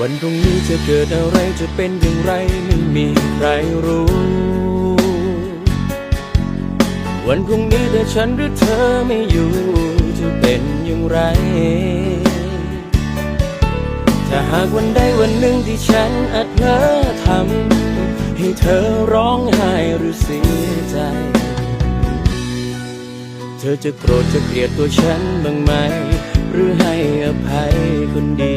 วันพรุ่งนี้จะเกิดอะไรจะเป็นอย่างไรไม่มีใครรู้ วันพรุ่งนี้ถ้าฉันหรือเธอไม่อยู่ จะเป็นอย่างไร ถ้าหากวันใดวันหนึ่งที่ฉันอาจเผลอทำให้เธอร้องไห้หรือเสียใจ เธอจะโกรธจะเกลียดตัวฉันบ้างไหม หรือให้อภัยคนดี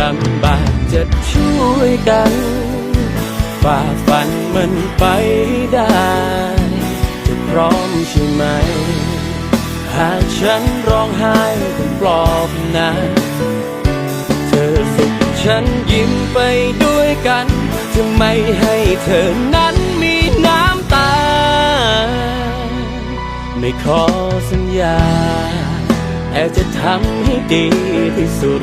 ลำบากจะช่วยกัน ฝ่าฟันมันไปได้ จะพร้อมใช่ไหม หากฉันร้องไห้ต้องปลอบนะเธอสุขฉันยิ้มไปด้วยกันจะไม่ให้เธอนั้นมีน้ำตา ไม่ขอสัญญาแต่จะทำให้ดีที่สุด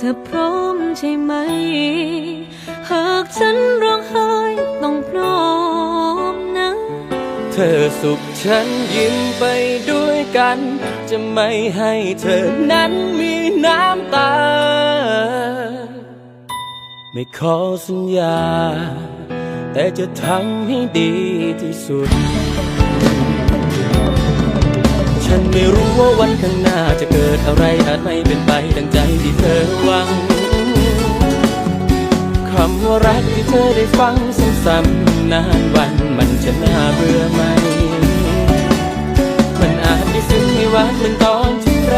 เธอพร้อมใช่ไหม หากฉันร้องไห้ต้องพร้อมนะ เธอสุขฉันยิ้มไปด้วยกัน จะไม่ให้เธอนั้นมีน้ำตา ไม่ขอสัญญา แต่จะทำให้ดีที่สุด ฉันไม่รู้ว่าวันข้างหน้าจะเกิดอะไรอาจไม่เป็นไปดังใจที่เธอหวังคำว่ารักที่เธอได้ฟังซ้ำๆนานวันมันจะน่าเบื่อไหม มันอาจไม่ซึ้งไม่หวานเหมือนตอนที่แร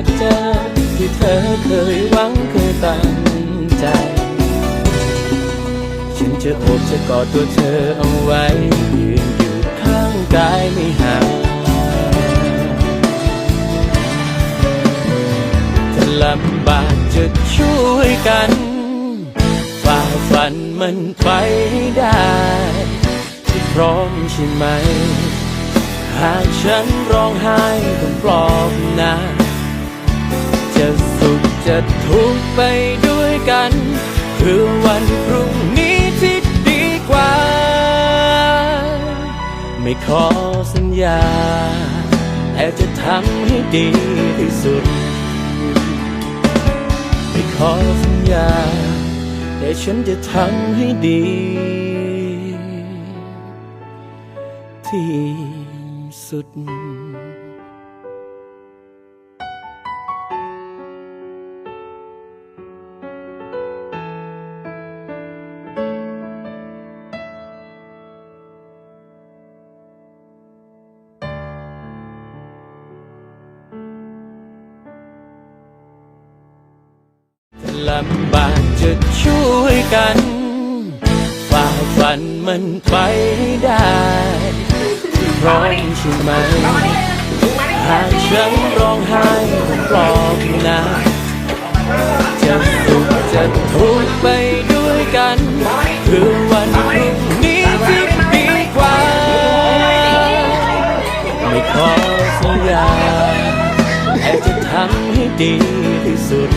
กเจอ ที่เธอเคยหวังเคยตั้งใจ ฉันจะโอบจะกอดตัวเธอเอาไว้ยืนอยู่ข้างกายไม่ห่าง กช่วยกันฝ่าฟันมันไปได้ที่พร้อมใช่ไหม หากฉันร้องไห้ต้องปลอบนะ จะสุขจะทุกข์ไปด้วยกันเพื่อวันพรุ่งนี้ที่ดีกว่า ไม่ขอสัญญาแต่จะทำให้ดีที่สุด ขอสัญญาแต่ฉันจะทำให้ดี ที่สุด ลำบากจะช่วยกัน ฝ่าฟันมันไปให้ได้พร้อมใช่ไหมหากฉันร้องไห้ปลอบนะจะสุขจะทุกข์ไปด้วยกันเพื่อวันพรุ่งนี้ที่ดีกว่า ไม่ขอสัญญาแต่จะทำให้ดีที่สุด